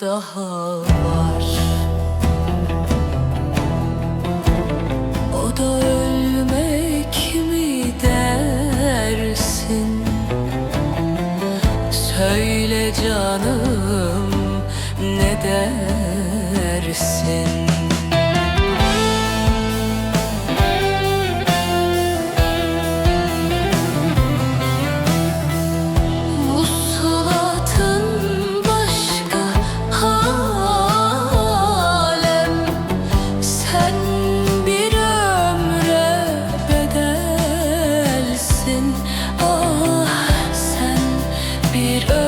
daha var. O da ölmek mi dersin? Söyle canım. bir of.